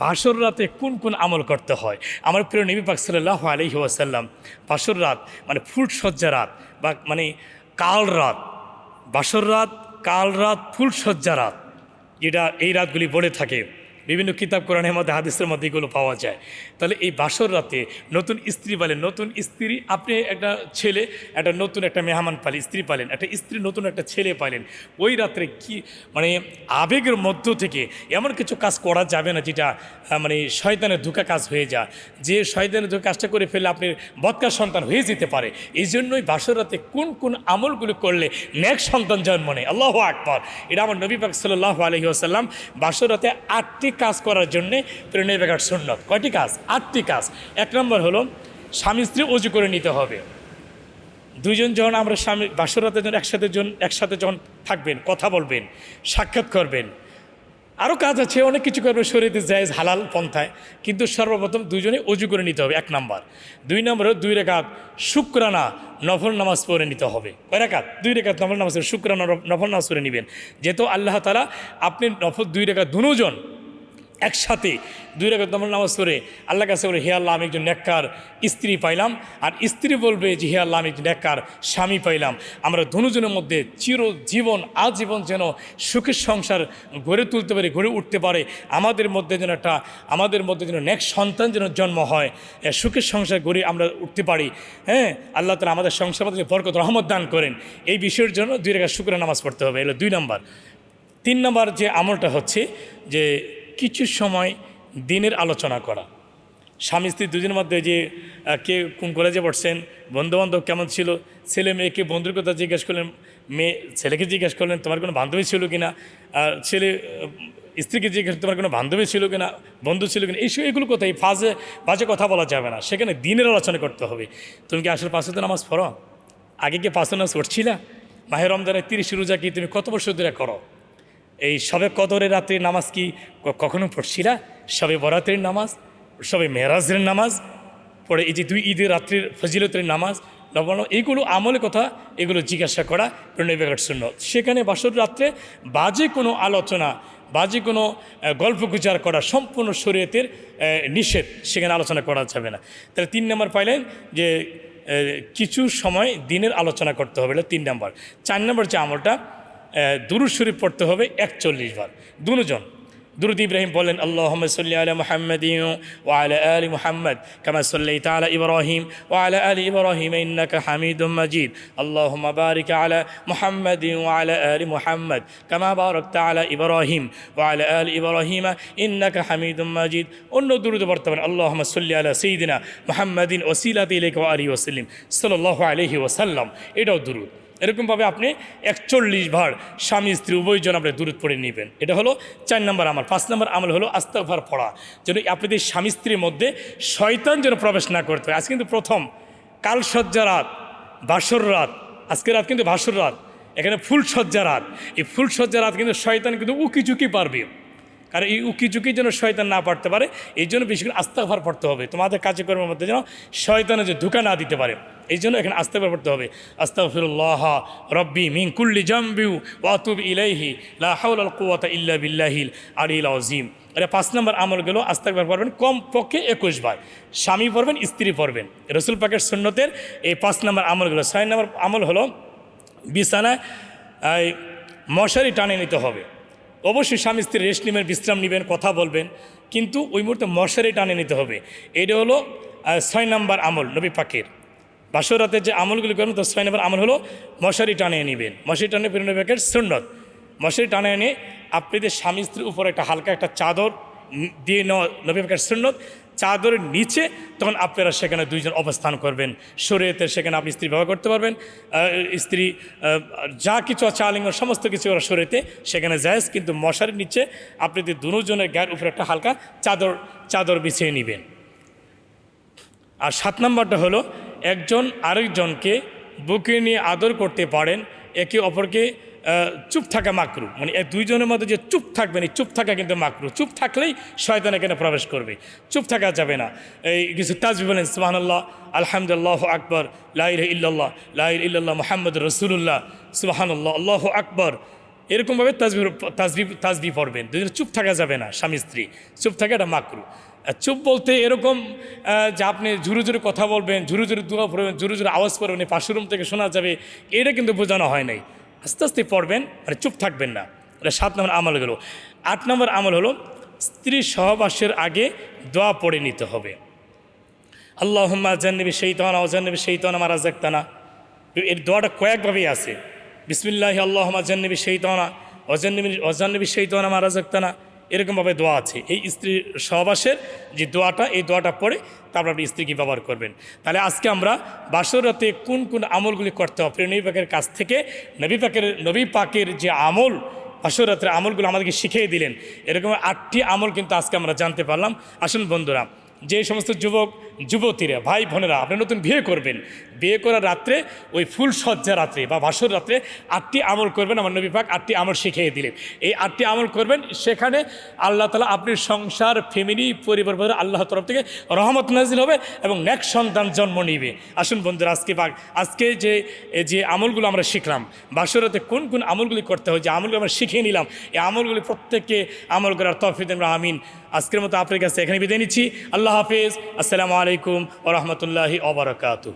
বাসর রাতে কোন কোন আমল করতে হয়? আমার প্রিয় নবী পাক সাল্লাহ আলহি ওয়াসাল্লাম পাশর রাত মানে ফুলসজ্জা রাত বা মানে কাল রাত, বাসর রাত, কাল রাত ফুলসজ্জা রাত, এটা এই রাতগুলি বলে থাকে। বিভিন্ন কিতাব কোরআনের মধ্যে, হাদিসের মধ্যে এগুলো পাওয়া যায়। তাহলে এই বাসর রাতে নতুন স্ত্রী পালেন, নতুন স্ত্রী, আপনি একটা ছেলে, একটা নতুন একটা মেহমান পালেন স্ত্রী পালেন, একটা স্ত্রী নতুন একটা ছেলে পালেন, ওই রাত্রে কি মানে আবেগের মধ্য থেকে এমন কিছু কাজ করা যাবে না যেটা মানে শয়তানের ধোকা কাজ হয়ে যায়। যে শয়তানের ধোকা কাজটা করে ফেললে আপনি বদকার সন্তান হয়ে যেতে পারে। এই জন্যই বাসর রাতে কোন কোন আমলগুলো করলে নেক সন্তান জন্ম নেয়। আল্লাহ আকবর। এটা আমার নবী পাক সাল্লাহ আলহি আসাল্লাম বাসর রাতে আটটি কাজ করার জন্যে প্রেরণের বেকার সুন্নত? কয়টি কাজ? আটটি কাজ। এক নম্বর হলো, স্বামী স্ত্রী অজু করে নিতে হবে। দুইজন যখন আমরা স্বামী, বাসরাতে যখন একসাথে জন, একসাথে যখন থাকবেন, কথা বলবেন, সাক্ষাৎ করবেন আরও কাজ আছে, অনেক কিছু করবে শরীরে জায়েজ, হালাল পন্থায়, কিন্তু সর্বপ্রথম দুজনে অজু করে নিতে হবে, এক নাম্বার। দুই নম্বরে দুই রেখাত শুক্রানা, নফল নামাজ পড়ে নিতে হবে। কয় রেখাত? দুই রেখাত নফল নামাজ শুক্রানা, নফল নামাজ পড়ে নেবেন। যেহেতু আল্লাহ তালা আপনি নফল দুই রেখাত দুজন একসাথে দুই রেখা দমন নামাজ করে আল্লাহ কাছে বলে, হে আল্লাহ, আমি একজন নেককার স্ত্রী পাইলাম। আর স্ত্রী বলবে যে, হে আল্লাহ, আমি একজন নেককার স্বামী পাইলাম। আমরা দুজনের মধ্যে চির জীবন আজীবন যেন সুখের সংসার গড়ে তুলতে পারে, গড়ে উঠতে পারে। আমাদের মধ্যে যেন একটা, আমাদের মধ্যে যেন নেক সন্তান যেন জন্ম হয় সুখের সংসার গড়ে আমরা উঠতে পারি। হ্যাঁ আল্লাহ তালা আমাদের সংসার মধ্যে বরকত, রহমত দান করেন। এই বিষয়ের জন্য দুই রেখা শুক্র নামাজ পড়তে হবে। এলো দুই নম্বর। তিন নম্বর যে আমলটা হচ্ছে যে কিছু সময় দিনের আলোচনা করা। স্বামী স্ত্রী দুজনের মধ্যে যে কে কোন কলেজে পড়ছেন, বন্ধুবান্ধব কেমন ছিল, ছেলে মেয়েকে বন্ধুর কথা জিজ্ঞেস করলেন, মেয়ে ছেলেকে জিজ্ঞেস করলেন, তোমার কোনো বান্ধবী ছিল কি না আর ছেলে স্ত্রীকে জিজ্ঞেস তোমার কোনো বান্ধবী ছিল কিনা, বন্ধু ছিল কিনা? এইসব এগুলো কোথায়? ফাজে বাজে কথা বলা যাবে না। সেখানে দিনের আলোচনা করতে হবে। তুমি কি আসলে পাঁচশো নামাজ পড়ো? আগে কি পাঁচশো নামাজ পড়ছিলা? মাহের রমজানের তিরিশ রোজা কি তুমি কত বছর ধরে করো? এই সবে কদরের রাত্রির নামাজ কি কখনো পড়ছিলা সবে বরাতের নামাজ, সবে মেহরাজের নামাজ, পরে এই যে দুই ঈদের রাত্রির ফজিলতের নামাজ নবন এইগুলো আমলের কথা, এগুলো জিজ্ঞাসা করা প্রণয় বেগার শূন্য সেখানে বাসর রাত্রে বাজে কোনো আলোচনা, বাজে কোনো গল্প গুজার করা সম্পূর্ণ শরীয়তের নিষেধ, সেখানে আলোচনা করা যাবে না। তাহলে তিন নম্বর পাইলেন যে কিছু সময় দিনের আলোচনা করতে হবে, এটা তিন নম্বর। চার নম্বর যে আমলটা দুরুদ শরীফ পড়তে হবে একচল্লিশ বার। দুজন। দুরুদ ইব্রাহিম বলেন আল্লাহ সাল্লি আলা মুহাম্মদ ও আলা আলি মুহাম্মদ কামা সাল্লাই তালা ইব্রাহিম ও আলা আলি ইব্রাহিম ইন্নাকা হামিদুম মাজিদ। আল্লাহ বারিক আলা মুহাম্মদ ও আলা আলি মুহাম্মদ কামা বারকতা আলা ইব্রাহিম ও আলা আলি ইব্রাহিম ইন্নাকা হামিদুম মাজিদ। অন্য দুরুদ বর্তমান আল্লাহ সাল্লি আলা সঈদিনা মুহাম্মদিন ওসিলাত ইলেক আলী ওসলিম সাল্লাহ আলহি ওসাল্লাম এটাও দুরুদ। এরকমভাবে আপনি একচল্লিশ বার স্বামী স্ত্রী উভয়জন আপনি দূরত পড়ে নেবেন। এটা হলো চার নম্বর আমল। পাঁচ নম্বর আমল হলো আস্তাকভার পড়া। যেন আপনাদের স্বামী স্ত্রীর মধ্যে শয়তান যেন প্রবেশ না করতে হয় আজ কিন্তু প্রথম। কালসজ্জা রাত, বাসর রাত আজকে রাত কিন্তু বাসর রাত। এখানে ফুলসজ্জা রাত। এই ফুল ফুলসজ্জা রাত কিন্তু শয়তান কিন্তু উকি চুকি পারবে। কারণ এই উকি চুকি যেন শয়তান না পারতে পারে, এই জন্য বেশি করে আস্তাকভার পড়তে হবে। তোমাদের কাজকর্মের মধ্যে যেন শয়তানে যে ধোকা না দিতে পারে। এই জন্য এখানে আস্তাকভার পড়তে হবে। আস্তাগফিরুল্লাহ রব্বি মিন কুল্লি জাম্বিউ ওয়াতুব ইলাইহি, লা হাওলা কুওয়াতা ইল্লা বিল্লাহিল আলিল আযীম। এটা পাঁচ নম্বর আমল গেল আস্তাকবার পড়বেন কম পক্ষে একুশ বার। স্বামী পড়বেন, স্ত্রী পড়বেন। রসুল পাকের সুন্নতের এই পাঁচ নম্বর আমলগুলো ছয় নম্বর আমল হলো, বিছানায় মশারি টানে নিতে হবে। অবশ্যই স্বামী স্ত্রী রেস্ট নেবেন, বিশ্রাম নেবেন, কথা বলবেন, কিন্তু ওই মুহূর্তে মশারি টানে নিতে হবে। এটা হলো ছয় নম্বর আমল নবী পাকের। বাসরাতে যে আমলগুলি করবেন তো ছয় আমল হলো মশারি টানিয়ে নেবেন। মশারি টানে ফিরে পাকের সুন্নত। মশারি টানে এনে আপনাদের স্বামী স্ত্রীর উপরে একটা হালকা একটা চাদর দিয়ে নেওয়া নবী পাকের সুন্নত। চাদরের নিচে তখন আপনারা সেখানে দুইজন অবস্থান করবেন। শরীয়তে সেখানে আপনি স্ত্রী ব্যবহার করতে পারবেন। স্ত্রী যা কিছু আছে আলিঙ্গ সমস্ত কিছু ওরা শরীয়তে সেখানে যায় কিন্তু মশারির নিচে আপনি যদি দুজনের গায়ের উপরে একটা হালকা চাদর চাদর বিছিয়ে নেবেন। আর সাত নম্বরটা হলো একজন আরেকজনকে বুকে নিয়ে আদর করতে পারেন, একে অপরকে চুপ থাকা মাকরু। মানে এই দুইজনের মধ্যে যে চুপ থাকবেন এই চুপ থাকা কিন্তু মাকরু। চুপ থাকলেই শয়তান এখানে প্রবেশ করবে। চুপ থাকা যাবে না। এই কিছু তাজবি বলেন সুবাহান্লাহ আলহামদুলিল্লাহ আকবর লাইর ইল্লাল্লাহ লাইর ইল্লাল্লাহ মোহাম্মদ রসুল্লাহ সুবাহান্লাহ আল্লাহ আকবর। এরকমভাবে তাজবি তাজবি তাজবি পড়বেন। দুজনে চুপ থাকা যাবে না স্বামী স্ত্রী চুপ থাকা এটা মাকরু। চুপ বলতে এরকম যে আপনি ঝুরু ঝুরু কথা বলবেন ঝুরু ঝুরু দোয়া পড়বেন ঝুরু ঝুরু আওয়াজ এই পাশের রুম থেকে শোনা যাবে, এটা কিন্তু বোঝানো হয় নাই। আস্তে আস্তে পড়বেন মানে চুপ থাকবেন না। এটা সাত নম্বর আমল গেল আট নম্বর আমল হলো, স্ত্রী সহবাসের আগে দোয়া পড়ে নিতে হবে। আল্লাহম্মা জান্নবি সেইতানা অজান্নবি সেইতানা মারা জাক্তানা এর দোয়াটা কয়েকভাবেই আছে। বিসমিল্লাহ আল্লাহমা জান্নবি সেইতানা অজান্নবি অজান্নবি সেইতানা মারা জাক্তানা এরকমভাবে দোয়া আছে। এই স্ত্রী সহবাসের যে দোয়াটা, এই দোয়াটা পড়ে তারপর আপনি স্ত্রীকে ব্যবহার করবেন। তাহলে আজকে আমরা বাসর রাতে কোন কোন আমলগুলি করতে হবে? নবী পাকের কাছ থেকে, নবী পাকের নবী পাকের যে আমল, বাসরাতের আমলগুলো আমাদেরকে শিখিয়ে দিলেন। এরকম আটটি আমল কিন্তু আজকে আমরা জানতে পারলাম। আসুন বন্ধুরা যে সমস্ত যুবক, যুবতীরা, ভাই বোনেরা আপনি নতুন বিয়ে করবেন, বিয়ে করার রাত্রে ওই ফুল সজ্জা রাত্রে বা ভাসর রাত্রে আটটি আমল করবেন, আমার নবী পাক আটটি আমল শিখিয়ে দিলেন। এই আটটি আমল করবেন, সেখানে আল্লাহ তালা আপনার সংসার ফ্যামিলি পরিবার আল্লাহ তরফ থেকে রহমত নাজিল হবে এবং নেক্সট সন্তান জন্ম নিবে। আসুন বন্ধুরা, আজকে বাক আজকে যে যে আমলগুলো আমরা শিখলাম, বাসরাতে কোন কোন আমলগুলি করতে হয়, যে আমলগুলো আমরা শিখিয়ে নিলাম, এই আমলগুলি প্রত্যেককে আমল করার তফিদ আমিন। আজকের মতো আপনার কাছে এখানে বিদায় নিচ্ছি। আল্লাহ اللہ حافظ. السلام علیکم ورحمۃ اللہ وبرکاتہ.